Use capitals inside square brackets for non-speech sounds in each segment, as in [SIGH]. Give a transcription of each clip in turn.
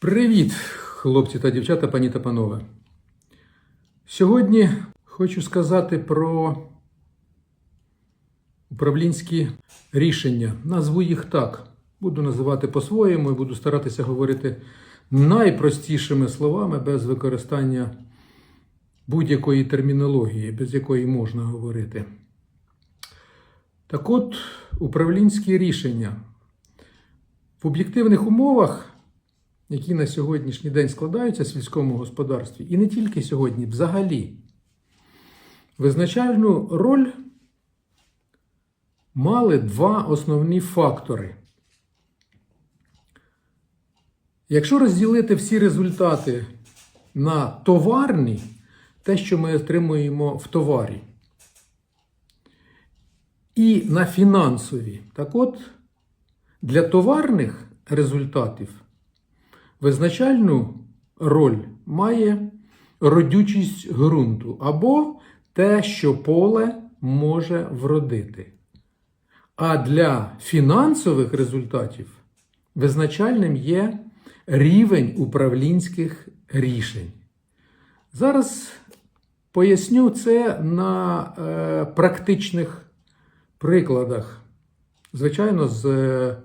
Привіт, хлопці та дівчата, пані та панове. Сьогодні хочу сказати про управлінські рішення. Назву їх так. Буду називати по-своєму і буду старатися говорити найпростішими словами без використання будь-якої термінології, без якої можна говорити. Так от, управлінські рішення. В об'єктивних умовах які на сьогоднішній день складаються в сільському господарстві, і не тільки сьогодні, взагалі, визначальну роль мали два основні фактори. Якщо розділити всі результати на товарні, те, що ми отримуємо в товарі, і на фінансові, так от, для товарних результатів Визначальну роль має родючість ґрунту або те, що поле може вродити. А для фінансових результатів визначальним є рівень управлінських рішень. Зараз поясню це на е, практичних прикладах. Звичайно, з е,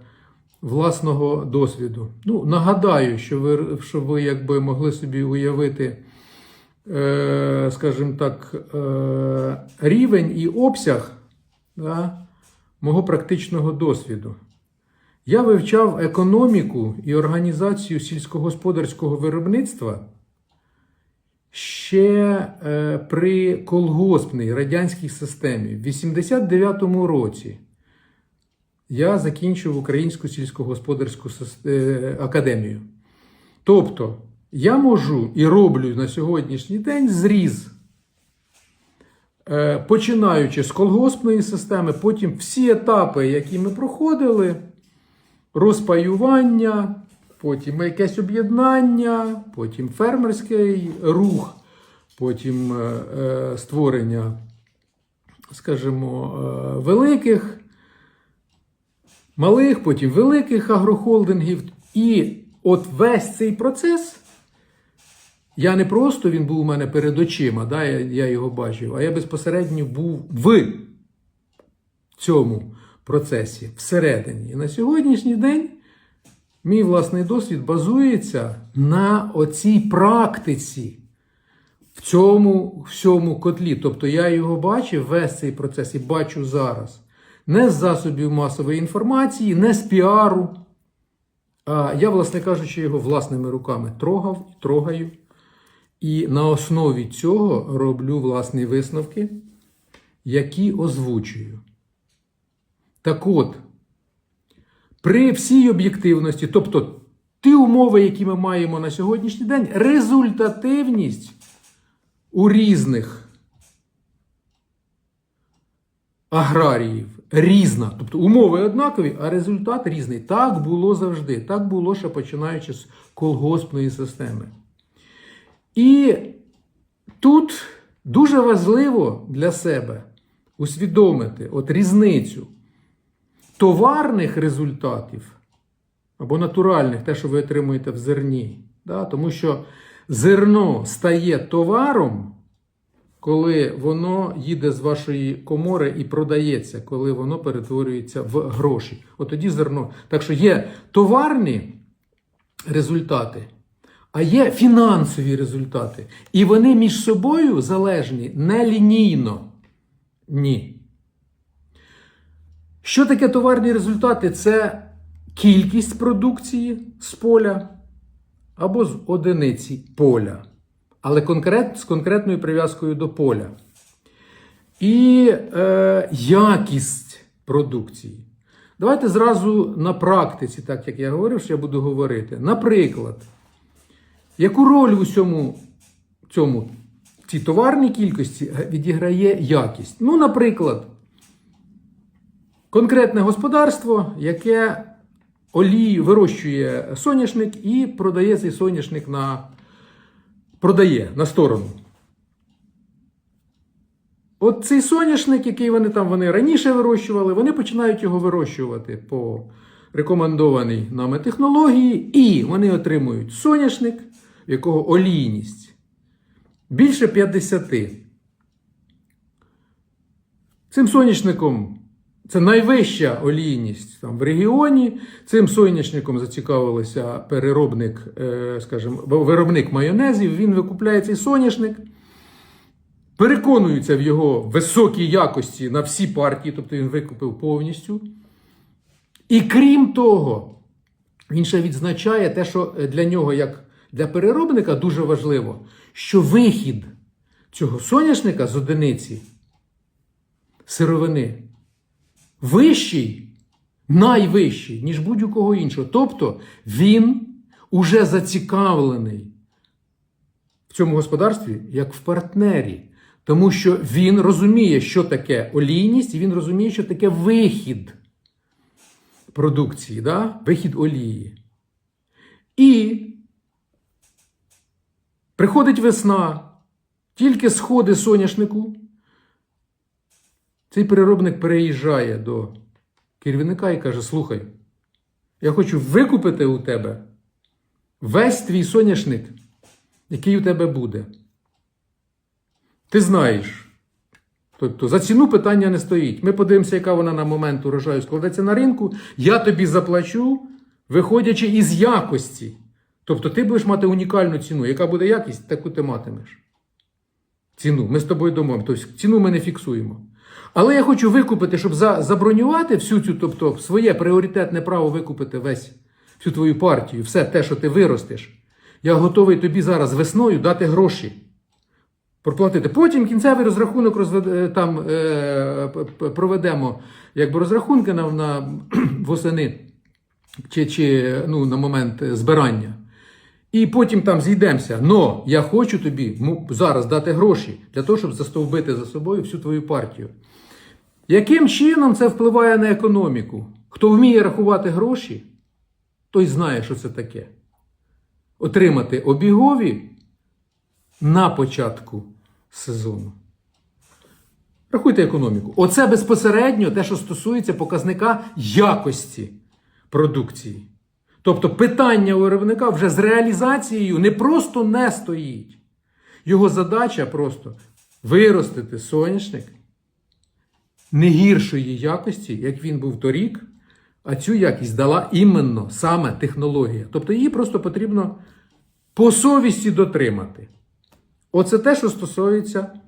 власного досвіду. Ну, нагадаю, що ви, щоб ви якби могли собі уявити, е, скажімо так, е, рівень і обсяг да, мого практичного досвіду. Я вивчав економіку і організацію сільськогосподарського виробництва ще е, при колгоспній радянській системі в 89-му році я закінчив Українську сільськогосподарську е, академію. Тобто, я можу і роблю на сьогоднішній день зріз, е, починаючи з колгоспної системи, потім всі етапи, які ми проходили, розпаювання, потім якесь об'єднання, потім фермерський рух, потім е, створення, скажімо, великих малих, потім великих агрохолдингів. І от весь цей процес, я не просто він був у мене перед очима, да, я, я його бачив, а я безпосередньо був в цьому процесі всередині. І на сьогоднішній день мій власний досвід базується на оцій практиці. В цьому всьому котлі. Тобто я його бачив весь цей процес і бачу зараз не з засобів масової інформації, не з піару. А я, власне кажучи, його власними руками трогав і трогаю. І на основі цього роблю власні висновки, які озвучую. Так от, при всій об'єктивності, тобто ті умови, які ми маємо на сьогоднішній день, результативність у різних аграріїв різна. Тобто умови однакові, а результат різний. Так було завжди. Так було ще починаючи з колгоспної системи. І тут дуже важливо для себе усвідомити от різницю товарних результатів або натуральних, те, що ви отримуєте в зерні. Да? Тому що зерно стає товаром коли воно їде з вашої комори і продається, коли воно перетворюється в гроші. От тоді зерно. Так що є товарні результати, а є фінансові результати. І вони між собою залежні не лінійно. Ні. Що таке товарні результати? Це кількість продукції з поля або з одиниці поля але конкрет, з конкретною прив'язкою до поля. І е, якість продукції. Давайте зразу на практиці, так як я говорив, що я буду говорити. Наприклад, яку роль у цьому, цьому цій товарній кількості відіграє якість? Ну, наприклад, конкретне господарство, яке олію вирощує соняшник і продає цей соняшник на продає на сторону. От цей соняшник, який вони там вони раніше вирощували, вони починають його вирощувати по рекомендованій нами технології, і вони отримують соняшник, в якого олійність більше 50. Цим соняшником це найвища олійність там, в регіоні. Цим соняшником зацікавилися переробник, е, скажімо, виробник майонезів. Він викупляє цей соняшник, переконуються в його високій якості на всі партії, тобто він викупив повністю. І крім того, він ще відзначає те, що для нього, як для переробника, дуже важливо, що вихід цього соняшника з одиниці сировини вищий, найвищий, ніж будь-якого іншого. Тобто він уже зацікавлений в цьому господарстві як в партнері. Тому що він розуміє, що таке олійність, і він розуміє, що таке вихід продукції, да? вихід олії. І приходить весна, тільки сходи соняшнику. Цей переробник переїжджає до керівника і каже: Слухай, я хочу викупити у тебе весь твій соняшник, який у тебе буде. Ти знаєш. Тобто за ціну питання не стоїть. Ми подивимося, яка вона на момент урожаю складеться на ринку. Я тобі заплачу, виходячи із якості. Тобто ти будеш мати унікальну ціну. Яка буде якість, таку ти матимеш. Ціну. Ми з тобою домовимо. Тобто ціну ми не фіксуємо. Але я хочу викупити, щоб за, забронювати всю цю, тобто своє пріоритетне право викупити весь всю твою партію, все те, що ти виростеш. Я готовий тобі зараз весною дати гроші. Проплатити. Потім кінцевий розрахунок розвед... там, е... проведемо якби розрахунки на, на [CLEARS THROAT] восени чи, чи ну, на момент збирання. І потім там зійдемося. Но я хочу тобі зараз дати гроші для того, щоб застовбити за собою всю твою партію. Яким чином це впливає на економіку? Хто вміє рахувати гроші, той знає, що це таке. Отримати обігові на початку сезону. Рахуйте економіку. Оце безпосередньо те, що стосується показника якості продукції. Тобто питання у виробника вже з реалізацією не просто не стоїть. Його задача просто виростити соняшник не гіршої якості, як він був торік, а цю якість дала іменно саме технологія. Тобто її просто потрібно по совісті дотримати. Оце те, що стосується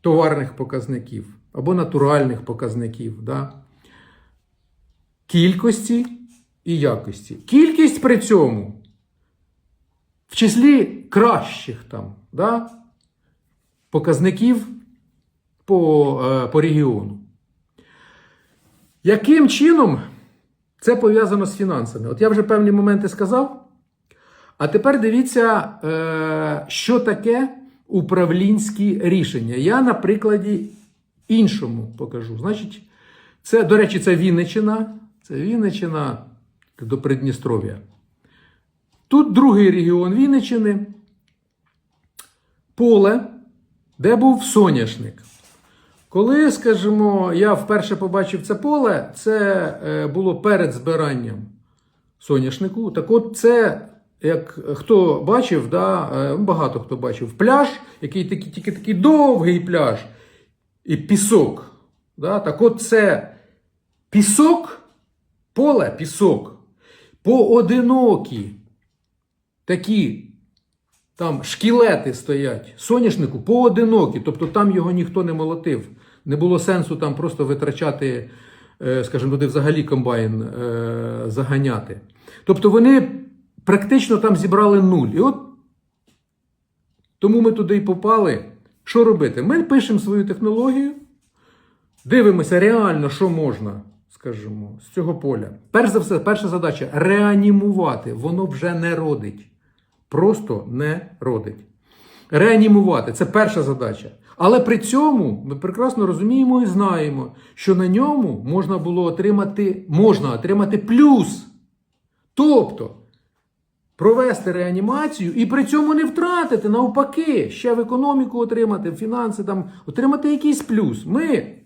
товарних показників або натуральних показників. Да? Кількості і якості. Кількість при цьому в числі кращих там, да? показників по, е, по регіону. Яким чином це пов'язано з фінансами? От я вже певні моменти сказав. А тепер дивіться, е, що таке управлінські рішення. Я на прикладі іншому покажу. Значить, це, до речі, це Вінниччина. Це Вінниччина до Придністров'я. Тут другий регіон Вінниччини. Поле, де був соняшник. Коли, скажімо, я вперше побачив це поле, це е, було перед збиранням соняшнику. Так от це, як хто бачив, да, е, багато хто бачив, пляж, який такий, тільки такий довгий пляж, і пісок. Да, Так от це пісок, поле пісок, поодинокі такі там шкілети стоять, соняшнику поодинокі, тобто там його ніхто не молотив. Не було сенсу там просто витрачати, е, скажімо, туди взагалі комбайн е, заганяти. Тобто вони практично там зібрали нуль. І от тому ми туди і попали. Що робити? Ми пишемо свою технологію, дивимося реально, що можна, скажімо, з цього поля. Перш за все, перша задача реанімувати. Воно вже не родить. Просто не родить. Реанімувати це перша задача. Але при цьому ми прекрасно розуміємо і знаємо, що на ньому можна було отримати, можна отримати плюс. Тобто провести реанімацію і при цьому не втратити, навпаки, ще в економіку отримати, в фінанси, там, отримати якийсь плюс. Ми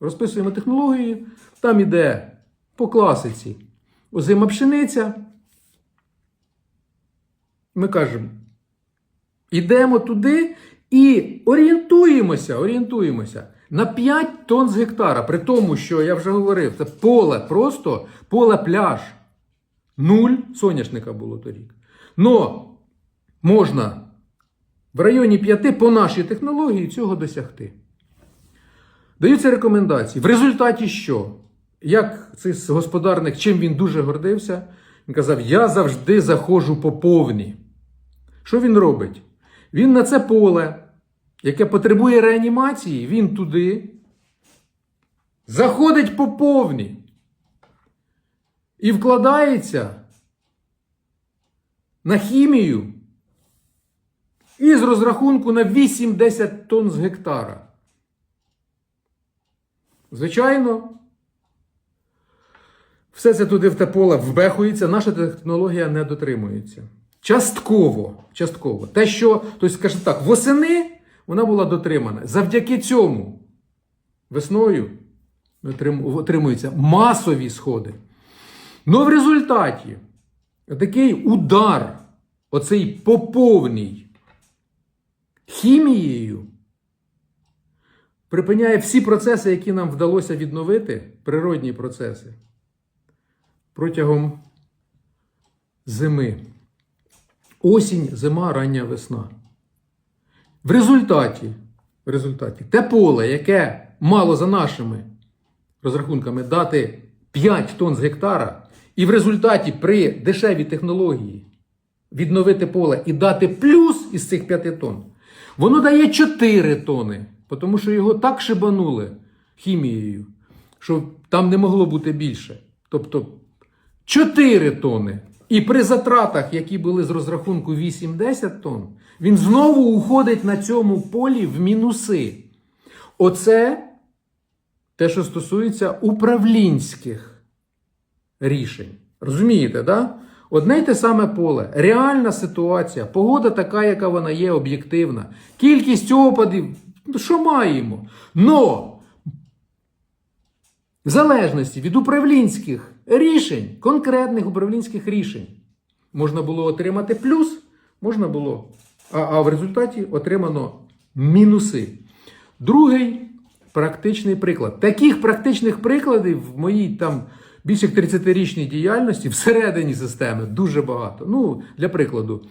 розписуємо технології, там іде по класиці озима пшениця. Ми кажемо, йдемо туди і орієнтуємося, орієнтуємося на 5 тонн з гектара. При тому, що я вже говорив, це поле, просто поле пляж. Нуль соняшника було торік. Но можна в районі 5 по нашій технології цього досягти. Даються рекомендації. В результаті що? Як цей господарник, чим він дуже гордився, він казав: Я завжди заходжу по повній. Що він робить? Він на це поле, яке потребує реанімації, він туди заходить по повній і вкладається на хімію із розрахунку на 8-10 тонн з гектара. Звичайно, все це туди в те поле вбехується, наша технологія не дотримується. Частково, частково. Те, що, тобто, скажімо так, восени вона була дотримана. Завдяки цьому весною отримуються масові сходи. Ну в результаті такий удар, оцей поповній хімією, припиняє всі процеси, які нам вдалося відновити, природні процеси, протягом зими. Осінь, зима, рання весна. В результаті, в результаті те поле, яке мало за нашими розрахунками дати 5 тонн з гектара, і в результаті при дешевій технології відновити поле і дати плюс із цих 5 тонн, воно дає 4 тони, тому що його так шибанули хімією, що там не могло бути більше. Тобто 4 тони. І при затратах, які були з розрахунку 8-10 тонн, він знову уходить на цьому полі в мінуси. Оце те, що стосується управлінських рішень. Розумієте, да? Одне й те саме поле, реальна ситуація, погода така, яка вона є, об'єктивна, кількість опадів, що маємо. Но в залежності від управлінських рішень, конкретних управлінських рішень, можна було отримати плюс, можна було, а, а в результаті отримано мінуси. Другий практичний приклад. Таких практичних прикладів в моїй там більше як 30-річній діяльності всередині системи дуже багато. Ну, для прикладу,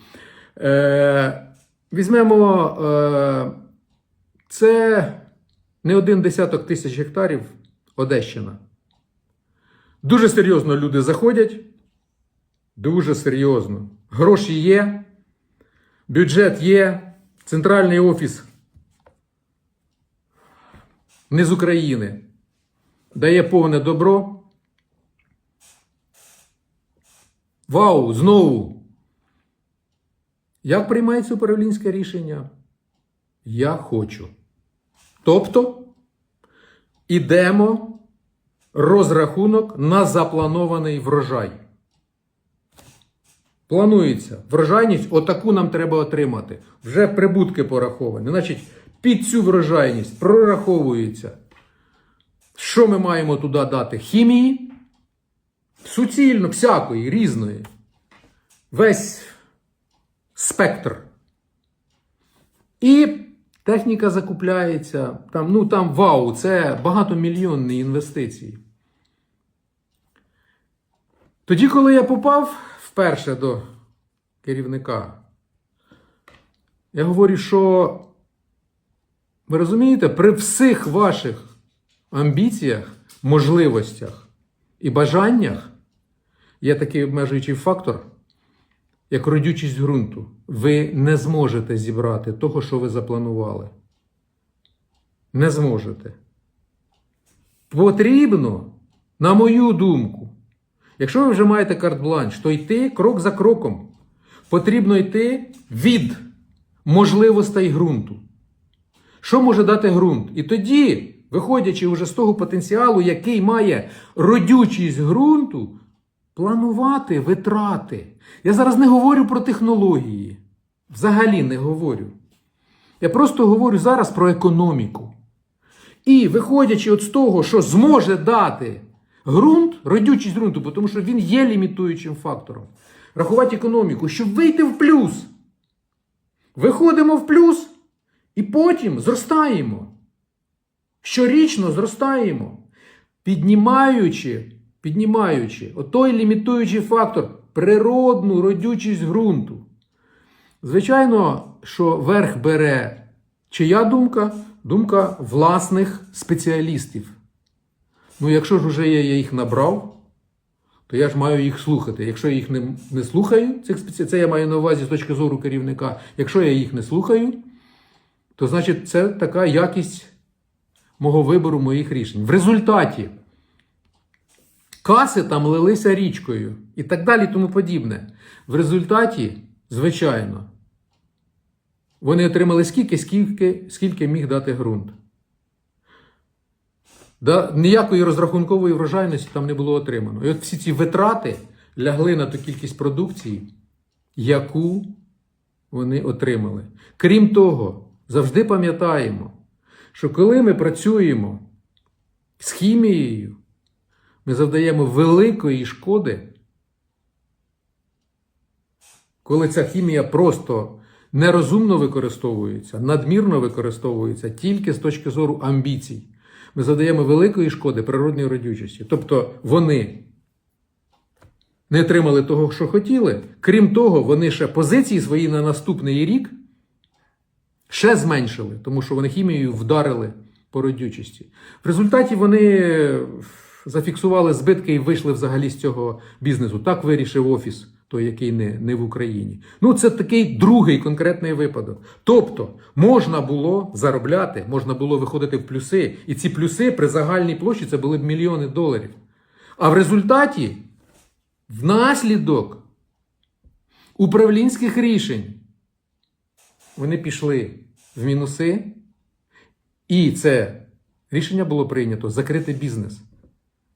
е, візьмемо е, це не один десяток тисяч гектарів Одещина. Дуже серйозно люди заходять. Дуже серйозно. Гроші є, бюджет є, центральний офіс не з України дає повне добро. Вау, знову. Як приймається управлінське рішення? Я хочу. Тобто, ідемо розрахунок на запланований врожай. Планується врожайність, отаку нам треба отримати. Вже прибутки пораховані. Значить, під цю врожайність прораховується, що ми маємо туди дати? Хімії, суцільно, всякої, різної. Весь спектр. І техніка закупляється. Там, ну там вау, це багатомільйонні інвестиції. Тоді, коли я попав вперше до керівника, я говорю, що ви розумієте, при всіх ваших амбіціях, можливостях і бажаннях є такий обмежуючий фактор, як родючість ґрунту. Ви не зможете зібрати того, що ви запланували. Не зможете. Потрібно, на мою думку, якщо ви вже маєте карт-бланш, то йти крок за кроком. Потрібно йти від можливостей ґрунту. Що може дати ґрунт? І тоді, виходячи вже з того потенціалу, який має родючість ґрунту, планувати витрати. Я зараз не говорю про технології. Взагалі не говорю. Я просто говорю зараз про економіку. І виходячи от з того, що зможе дати ґрунт, родючість ґрунту, тому що він є лімітуючим фактором. Рахувати економіку, щоб вийти в плюс. Виходимо в плюс і потім зростаємо. Щорічно зростаємо, піднімаючи, піднімаючи отой лімітуючий фактор природну родючість ґрунту. Звичайно, що верх бере чия думка? Думка власних спеціалістів. Ну, якщо ж уже я їх набрав, то я ж маю їх слухати. Якщо я їх не, не слухаю, цих спеці... це я маю на увазі з точки зору керівника. Якщо я їх не слухаю, то значить це така якість мого вибору, моїх рішень. В результаті каси там лилися річкою і так далі, тому подібне. В результаті, звичайно, вони отримали скільки, скільки, скільки міг дати ґрунт. Да, ніякої розрахункової врожайності там не було отримано. І от всі ці витрати лягли на ту кількість продукції, яку вони отримали. Крім того, завжди пам'ятаємо, що коли ми працюємо з хімією, ми завдаємо великої шкоди, коли ця хімія просто нерозумно використовується, надмірно використовується тільки з точки зору амбіцій. Ми задаємо великої шкоди природній родючості. Тобто вони не отримали того, що хотіли. Крім того, вони ще позиції свої на наступний рік ще зменшили, тому що вони хімією вдарили по родючості. В результаті вони зафіксували збитки і вийшли взагалі з цього бізнесу. Так вирішив офіс, той, який не, не в Україні. Ну, це такий другий конкретний випадок. Тобто, можна було заробляти, можна було виходити в плюси, і ці плюси при загальній площі це були б мільйони доларів. А в результаті, внаслідок управлінських рішень, вони пішли в мінуси, і це рішення було прийнято закрити бізнес.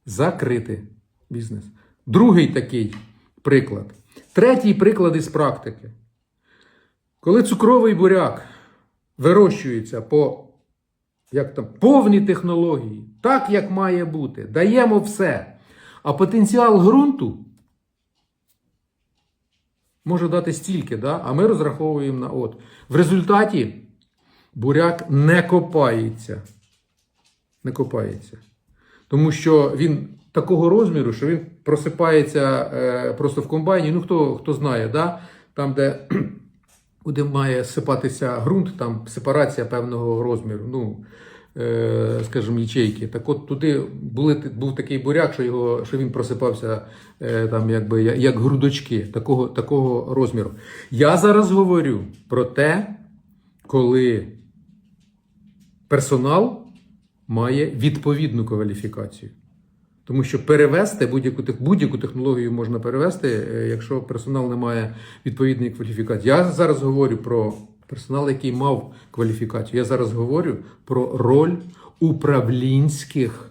Закрити бізнес. Другий такий приклад. Третій приклад із практики. Коли цукровий буряк вирощується по як там, повній технології, так як має бути, даємо все. А потенціал ґрунту може дати стільки, да? а ми розраховуємо на от. В результаті буряк не копається. Не копається. Тому що він такого розміру, що він просипається е, просто в комбайні. Ну, хто хто знає, да? там, де [CLEARS THROAT] куди має сипатися ґрунт, там сепарація певного розміру, ну, е, скажімо, ячейки. Так от туди були, був такий буряк, що його, що він просипався е, там, якби, як, грудочки такого, такого розміру. Я зараз говорю про те, коли персонал має відповідну кваліфікацію. Тому що перевести будь-яку будь-яку технологію можна перевести, е, якщо персонал не має відповідної кваліфікації. Я зараз говорю про персонал, який мав кваліфікацію. Я зараз говорю про роль управлінських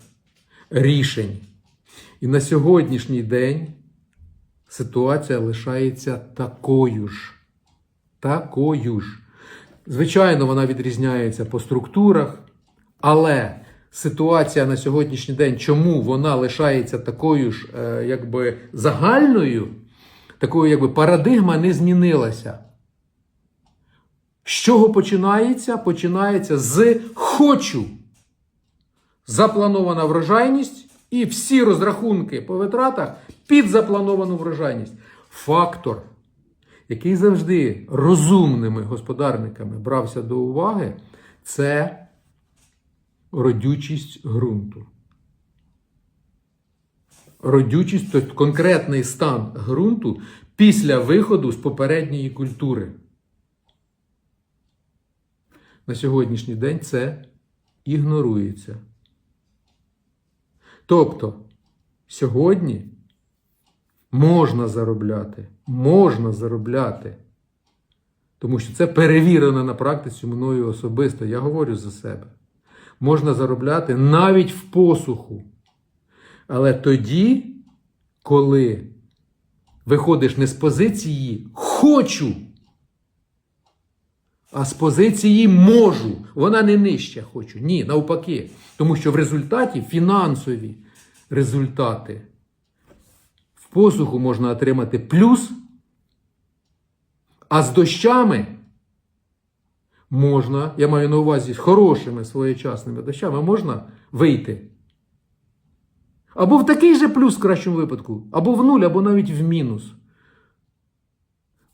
рішень. І на сьогоднішній день ситуація лишається такою ж. Такою ж. Звичайно, вона відрізняється по структурах, але ситуація на сьогоднішній день, чому вона лишається такою ж, е, якби загальною, такою, якби парадигма не змінилася. З чого починається? Починається з хочу. Запланована врожайність і всі розрахунки по витратах під заплановану врожайність. Фактор, який завжди розумними господарниками брався до уваги, це родючість ґрунту. Родючість тобто конкретний стан ґрунту після виходу з попередньої культури. На сьогоднішній день це ігнорується. Тобто, сьогодні можна заробляти, можна заробляти. Тому що це перевірено на практиці мною особисто. Я говорю за себе. Можна заробляти навіть в посуху. Але тоді, коли виходиш не з позиції хочу, а з позиції можу. Вона не нижча хочу. Ні, навпаки. Тому що в результаті фінансові результати. В посуху можна отримати плюс, а з дощами можна, я маю на увазі з хорошими своєчасними дощами, можна вийти. Або в такий же плюс в кращому випадку, або в нуль, або навіть в мінус.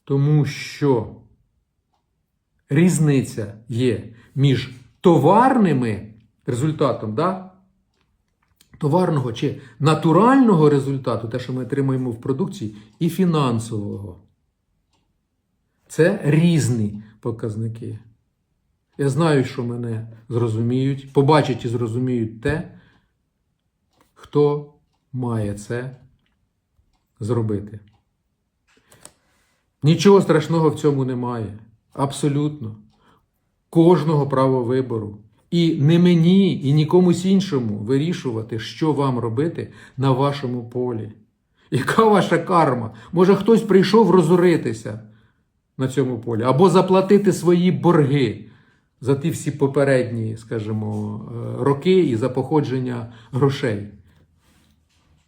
Тому що різниця є між товарними результатом, да? товарного чи натурального результату, те, що ми отримуємо в продукції, і фінансового. Це різні показники. Я знаю, що мене зрозуміють, побачать і зрозуміють те, хто має це зробити. Нічого страшного в цьому немає. Абсолютно. Кожного право вибору. І не мені, і нікомусь іншому вирішувати, що вам робити на вашому полі. Яка ваша карма? Може, хтось прийшов розоритися на цьому полі, або заплатити свої борги за ті всі попередні, скажімо, е, роки і за походження грошей.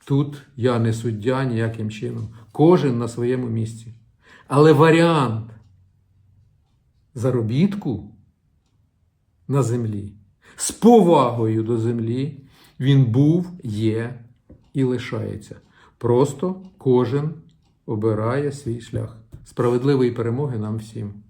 Тут я не суддя ніяким чином. Кожен на своєму місці. Але варіант заробітку на землі з повагою до землі він був, є і лишається. Просто кожен обирає свій шлях. Справедливої перемоги нам всім.